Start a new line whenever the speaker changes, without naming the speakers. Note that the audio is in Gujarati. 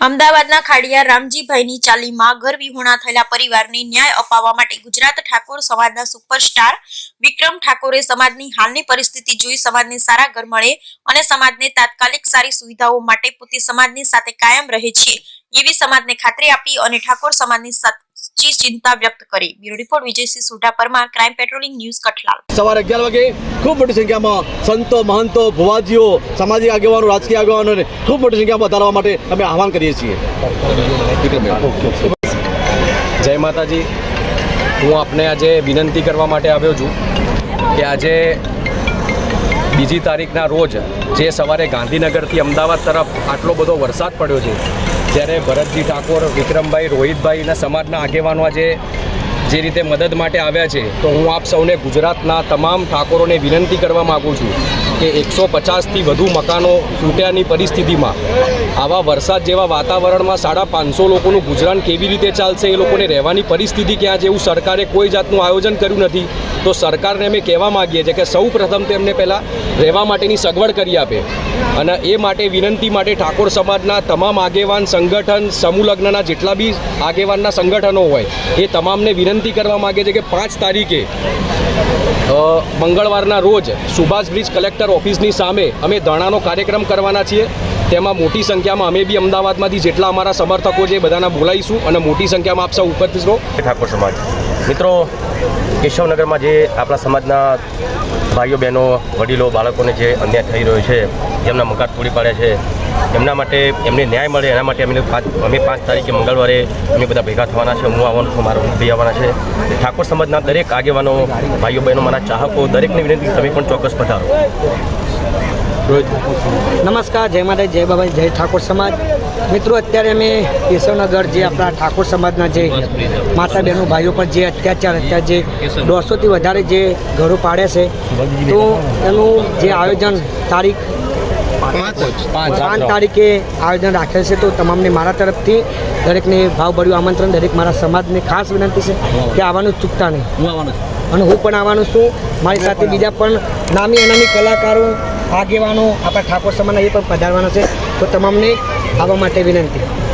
અમદાવાદના ખાડિયા રામજીભાઈની ચાલીમાં ઘર વિહોણા થયેલા પરિવારને ન્યાય અપાવવા માટે ગુજરાત ઠાકોર સમાજના સુપરસ્ટાર વિક્રમ ઠાકોરે સમાજની હાલની પરિસ્થિતિ જોઈ સમાજને સારા ઘર મળે અને સમાજને તાત્કાલિક સારી સુવિધાઓ માટે પોતે સમાજની સાથે કાયમ રહે છે. એવી સમાજને ખાતરી આપી અને ઠાકોર સમાજની સાચી ચિંતા વ્યક્ત કરી. Bureau report Vijaysinh Sudha Parmar crime patrolling news Kathlal.
સવારે અગિયાર વાગે ખૂબ મોટી સંખ્યામાં સંતો મહંતો ભુવાજીઓ સામાજિક આગેવાનો રાજકીય આગેવાનોને ખૂબ મોટી સંખ્યામાં વધારવા માટે અમે આહવાન કરીએ છીએ.
જય માતાજી. હું આપને આજે વિનંતી કરવા માટે આવ્યો છું કે આજે બીજી તારીખના રોજ જે સવારે ગાંધીનગરથી અમદાવાદ તરફ આટલો બધો વરસાદ પડ્યો છે ત્યારે ભરતજી ઠાકોર, વિક્રમભાઈ રોહિતભાઈના સમાજના આગેવાનો આજે જે રીતે મદદ માટે આવ્યા છે, તો હું આપ સૌને ગુજરાતના તમામ ઠાકોરોને વિનંતી કરવા માગું છું કે એકસો પચાસથી વધુ મકાનો તૂટ્યાની પરિસ્થિતિમાં આવા વરસાદ જેવા વાતાવરણમાં સાડા પાંચસો લોકોનું ગુજરાન કેવી રીતે ચાલશે એ લોકોને રહેવાની પરિસ્થિતિ ક્યાં છે એવું સરકારે કોઈ જાતનું આયોજન કર્યું નથી, તો સરકારને અમે કહેવા માગીએ છીએ કે સૌ પ્રથમ તેમને પહેલાં રહેવા માટેની સગવડ કરી આપે. અને એ માટે વિનંતી માટે ઠાકોર સમાજના તમામ આગેવાન સંગઠન, સમૂહલગ્નના જેટલા બી આગેવાનના સંગઠનો હોય, એ તમામને વિનંતી કરવા માગે છે કે પાંચ તારીખે મંગળવારના રોજ સુભાષ બ્રિજ કલેક્ટર ઓફિસની સામે અમે ધરણાનો કાર્યક્રમ કરવાના છીએ. તેમાં મોટી સંખ્યામાં અમે બી અમદાવાદમાંથી જેટલા અમારા સમર્થકો છે બધાના બોલાવીશું અને મોટી સંખ્યામાં આપ સૌ ઉપસ્થિત રહો.
ઠાકોર સમાજ. મિત્રો, કેશવનગરમાં જે આપણા સમાજના ભાઈઓ, બહેનો, વડીલો, બાળકોને જે અન્યાય થઈ રહ્યો છે, જેમના મકાન તોડી પાડ્યા છે, એમના માટે એમને ન્યાય મળે, એના માટે અમને પાંચ, અમે પાંચ તારીખે મંગળવારે અમે બધા ભેગા થવાના છે, હું આવવાનું છું, મારા ભાઈ આવવાના છે. ઠાકોર સમાજના દરેક આગેવાનો, ભાઈઓ, બહેનો, મારા ચાહકો, દરેકને વિનંતી, તમે પણ ચોક્કસ પધારો.
નમસ્કાર જય માતા જય બાબા જય ઠાકોર સમાજ. મિત્રો અત્યારે અમે કેશવનગર જે આપણા ઠાકોર સમાજના જે માતા બહેનો ભાઈઓ પર જે અત્યાચાર અત્યારે જે દોઢસોથી વધારે જે ઘરો પાડ્યા છે તો એનું જે આયોજન તારીખ પાંચ. તારીખે આયોજન રાખેલ છે તો તમામને મારા તરફથી દરેકને ભાવભર્યું આમંત્રણ દરેક મારા સમાજને ખાસ વિનંતી છે કે આવવાનું ચૂકતા નહીં. અને હું પણ આવવાનું છું. મારી સાથે બીજા પણ નામી અનામી કલાકારો આગેવાનો આપણા ઠાકોર સમાજના એ પણ પધારવાનો છે. તો તમામને આવવા માટે વિનંતી.